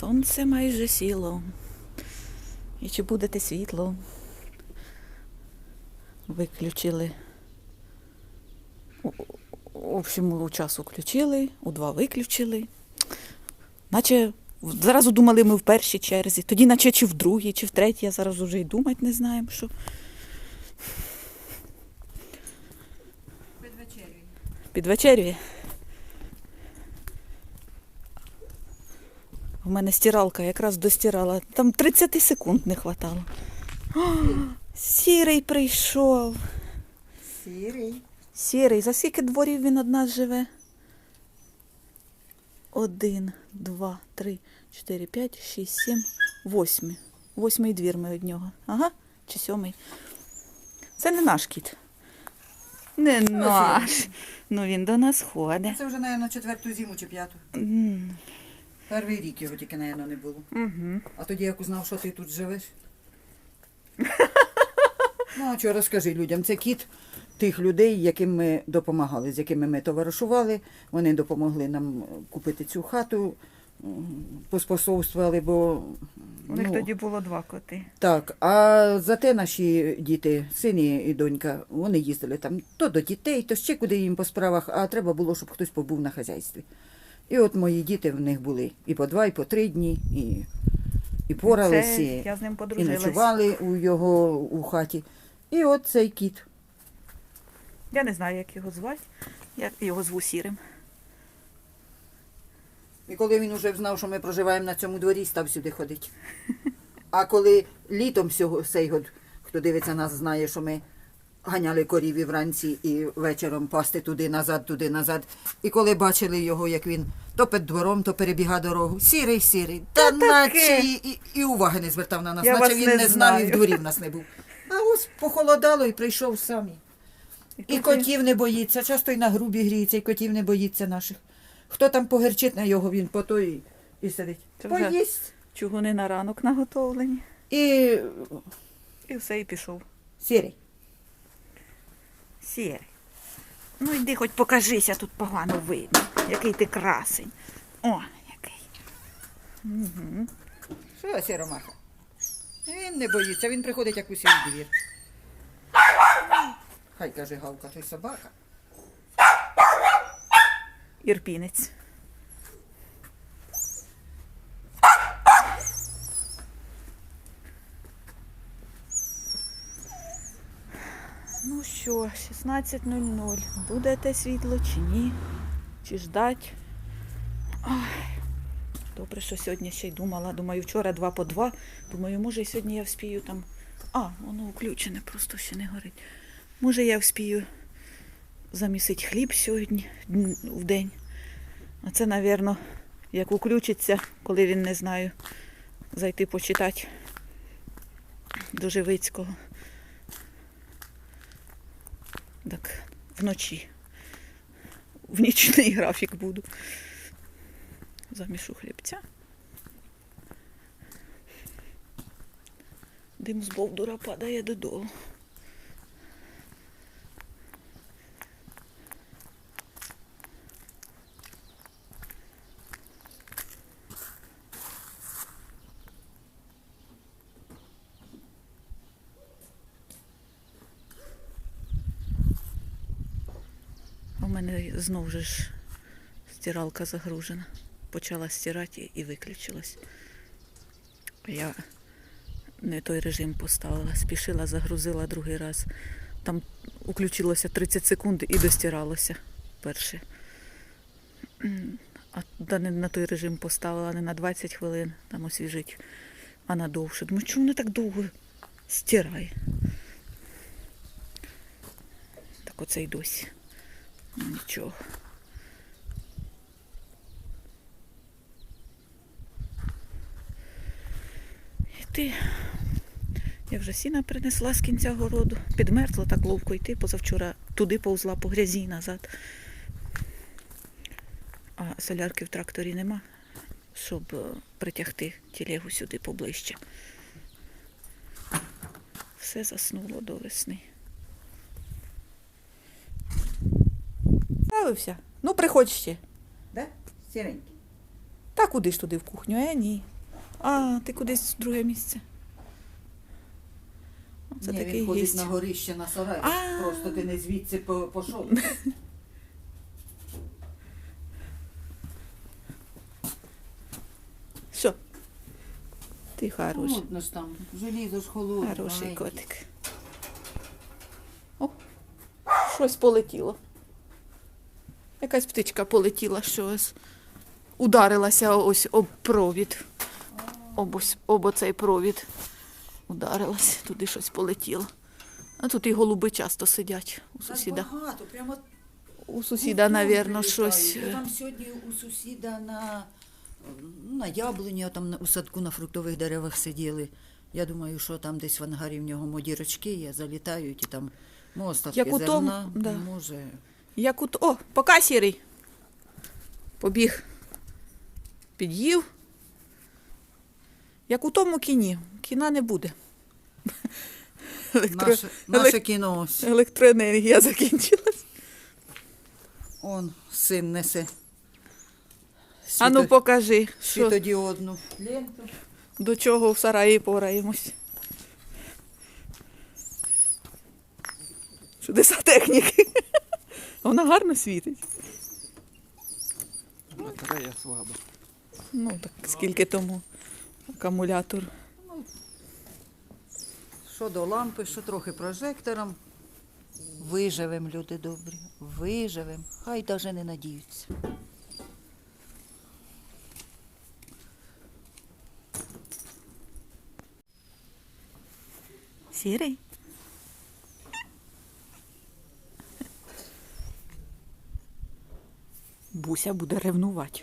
Сонце майже сіло. І чи будете світло? Виключили. В общем, у час включили, у два виключили. Наче зразу думали ми в першій черзі, тоді наче чи в другій, чи в третій, а зараз уже й думати не знаємо, що. Під вечерю. У мене стиралка якраз достирала. Там 30 секунд не хватало. О, сірий прийшов. Сірий. Сірий. За скільки дворів він од нас живе? Один, два, три, чотири, п'ять, шість, сім, восьмий. Восьмий двір ми від нього. Ага, чи сьомий. Це не наш кіт. Не наш. Ну він до нас ходить. Це вже, мабуть, четверту зиму чи п'яту. Перший рік його тільки, мабуть, не було. Угу. А тоді як узнав, що ти тут живеш. ну, а що, розкажи людям, це кіт тих людей, яким ми допомагали, з якими ми товаришували. Вони допомогли нам купити цю хату, поспособствували, бо. У них ну, тоді було два коти. Так, а зате наші діти, сині і донька, вони їздили там то до дітей, то ще куди їм по справах, а треба було, щоб хтось побув на хазяйстві. І от мої діти в них були і по два, і по три дні, і, і порались, Це я з ним і ночували у його у хаті. І от цей кіт. Я не знаю, як його звати. Я його зву сірим. І коли він уже знав, що ми проживаємо на цьому дворі, став сюди ходити. А коли літом сього, цей хто дивиться нас, знає, що ми ганяли корів і вранці і вечором пасти туди назад, туди назад. І коли бачили його, як він то під двором, то перебіга дорогу. Сірий, сірий. Та, наче і, і, і уваги не звертав на нас, Я наче вас він не не, знав і в знаю. дворі в нас не був. А ось похолодало і прийшов самі. І котів не боїться, часто й на грубі гріється, і котів не боїться наших. Хто там погерчить на його, він по той і сидить. Це вже- Поїсть. Чугуни на ранок наготовлені. І І все, і пішов. сірий. Сірий. Ну йди хоч покажися, тут погано видно. Який ти красень. О, який. Угу. Що сіромаха? Він не боїться, він приходить як усі в двір. Хай каже гавка, ти собака. Ірпінець. Ну що, 16.00. Будете світло чи ні? Чи ждать? Ай, добре, що сьогодні ще й думала. Думаю, вчора два по два. Думаю, може, сьогодні я вспію там. А, воно включене, просто ще не горить. Може, я вспію замісити хліб сьогодні в день. А це, напевно, як уключиться, коли він не знаю, зайти почитати до Живицького. Так, вночі. В нічний графік буду. Замішу хлібця. Дим з бовдура падає додолу. Мене знову ж стиралка загружена. Почала стирати і виключилась. Я не той режим поставила, спішила, загрузила другий раз. Там включилося 30 секунд і достиралося перше. А не на той режим поставила, не на 20 хвилин, там освіжить, а на довше. Думаю, чому вона так довго стирає? Так оце й досі. Нічого. І ти. Я вже сіна принесла з кінця городу. Підмерзла так ловко йти. Позавчора туди повзла по грязі назад. А солярки в тракторі нема, щоб е, притягти тілегу сюди поближче. Все заснуло до весни. Справився? Ну, приходь ще. Да? Сіренький. Та куди ж туди в кухню? Е, ні. А, ти кудись в друге місце. Це Ні, такий він ходить гість. на горище на сарай. А. Просто ти не звідси по- пішов. Все. Ти хороший. Холодно ж там, желізо ж холодне. Хороший маленьке. котик. О, щось полетіло. Якась птичка полетіла, щось. Ударилася ось об провід. Об, ось, об оцей провід. Ударилась, туди щось полетіло. А тут і голуби часто сидять у Так сусіда. багато, прямо У сусіда, навірно, прилітають. щось. Е, Там сьогодні у сусіда на, на яблуні, там на- у садку на фруктових деревах сиділи. Я думаю, що там десь в ангарі в нього модірочки є, залітають і там ну, остатки Як у тому, зерна, да. може. Як у... т- О, пока сірий. Побіг. Під'їв. Як у тому кіні. Кіна не буде. Електро... Наше, наше елек- кіно ось. Електроенергія закінчилась. Он син несе. А ну світо- покажи, що, світодіодну ленту. до чого в сараї пораємось. Чудеса техніки. Вона гарно світить. Батарея слаба. Ну, так скільки тому акумулятор. Що до лампи, що трохи прожектором. Виживем, люди добрі, виживем. Хай навіть не надіються. Сірий? Буся буде ревнувати.